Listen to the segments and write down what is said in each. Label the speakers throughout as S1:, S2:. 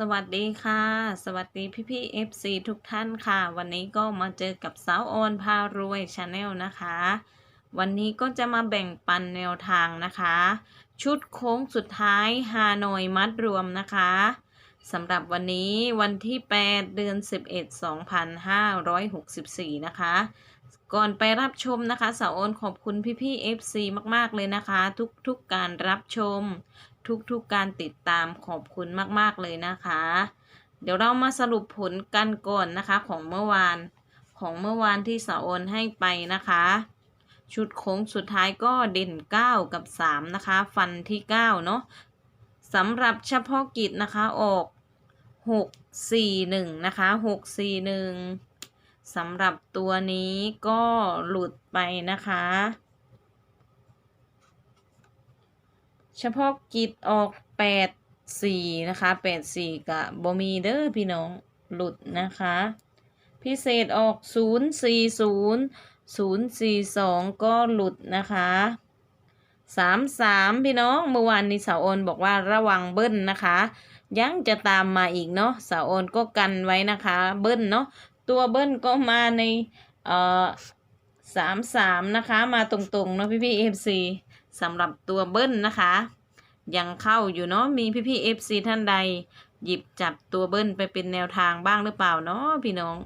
S1: สวัสดีค่ะ สวัสดีพี่พี่ๆ FC ทุกท่านค่ะ วันนี้ก็มาเจอกับสาวออนพารวยชาแนลนะคะ วันนี้ก็จะมาแบ่งปันแนวทางนะคะ ชุดโค้งสุดท้ายฮานอยมัดรวมนะคะ สำหรับวันนี้วันที่ 8 เดือน 11 2564 นะคะ ก่อนไปรับชมนะคะสาวออนขอบคุณพี่ๆ FC มากๆเลยนะคะ ทุกๆการรับชม ทุกๆการติดตามขอบคุณมากๆเลยนะคะ เดี๋ยวเรามาสรุปผลกันก่อนนะคะของเมื่อวานของเมื่อวานที่สาวโอนให้ไปนะคะชุดโค้งสุดท้ายก็เด่น 9 กับ 3 นะคะ ฟันที่ 9 เนาะสำหรับเฉพาะกิจนะคะออก 6 4 1นะคะ6 4 1สำหรับตัวนี้ก็หลุดไปนะคะ เฉพาะกิจออกแปดสี่นะคะแปดสี่กับบมีเด้อพี่น้องหลุดนะคะ พิเศษออกศูนย์สี่ศูนย์ศูนย์สี่สองก็หลุดนะคะ สามสามพี่น้องเมื่อวานนี้สาวโอนบอกว่าระวังเบิ้ลนะคะ ยังจะตามมาอีกเนาะสาวโอนก็กันไว้นะคะ เบิ้ลเนาะตัวเบิ้ลก็มาในเอ่อสามสามนะคะ มาตรงๆเนาะพี่พี่เอฟซีสำหรับตัวเบิ้ลนะคะ ยังเข้าอยู่เนาะมีพี่พี่เอฟซีท่านใด หยิบจับตัวเบิ้ลไปเป็นแนวทางบ้างหรือเปล่าเนาะพี่น้อง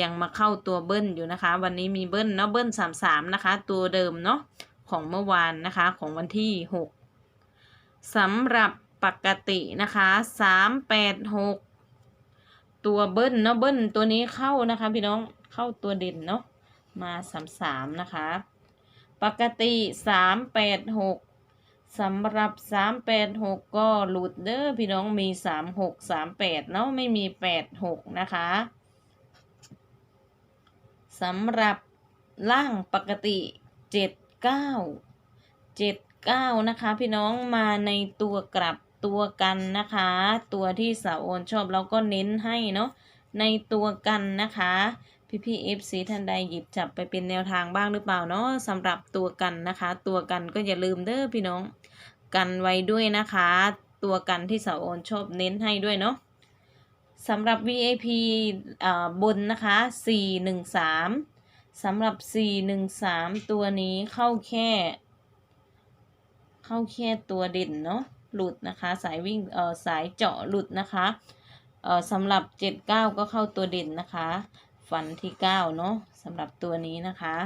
S1: ยังมาเข้าตัวเบิ้ลอยู่นะคะ วันนี้มีเบิ้ลเนาะเบิ้ลสามสามนะคะ ตัวเดิมเนาะ ของเมื่อวานนะคะของวันที่หกสำหรับปกตินะคะสามแปดหกตัวเบิ้ลเนาะเบิ้ลตัวนี้เข้านะคะพี่น้องเข้าตัวเด่นเนาะมาสามสามนะคะ ปกติสามแปดหกสำหรับสามแปดหกก็หลุดเด้อพี่น้องมีสามหกสามแปดเนาะไม่มีแปดหกนะคะสำหรับล่างปกติเจ็ด เก้าเจ็ดเก้านะคะพี่น้องมาในตัวกลับตัวกันนะคะ ตัวที่สาวโอนชอบเราก็เน้นให้เนาะในตัวกันนะคะ พี่พี่เอฟซีท่านใดหยิบจับไปเป็นแนวทางบ้างหรือเปล่าเนาะสำหรับตัวกันนะคะ ตัวกันก็อย่าลืมเด้อพี่น้อง กันไว้ด้วยนะคะ ตัวกันที่สาวโอนชอบเน้นให้ด้วยเนาะสำหรับ VIP อ่าบนนะคะ 413 สำหรับ413ตัวนี้เข้าแค่ เข้าแค่ตัวเด่นเนาะหลุดนะคะสายวิ่งเอ่อสายเจาะหลุดนะคะเอ่อสำหรับ79ก็เข้าตัวเด่นนะคะฟันที่9เนาะสำหรับตัวนี้นะคะ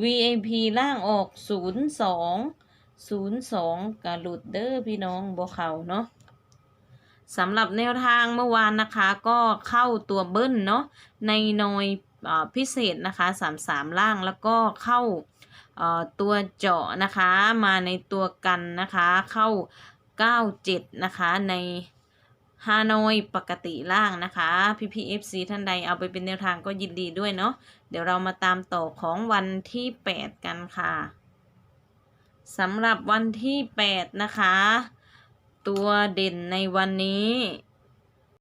S1: VIP ล่างออก02 02กระหลุดเด้อพี่น้องบเขาเนาะสำหรับแนวทางเมื่อวานนะคะ ก็เข้าตัวเบิ้ลเนาะในหนอย พิเศษนะคะ 33 ล่างแล้วก็เข้าตัวเจาะนะคะมาในตัวกันนะคะเข้า 97 นะคะในฮานอยปกติล่างนะคะพี่พีเอฟซีท่านใดเอาไปเป็นแนวทางก็ยินดีด้วยเนาะเดี๋ยวเรามาตามต่อของวันที่ 8 กันค่ะสำหรับวันที่ 8 นะคะ ตัวเด่นในวันนี้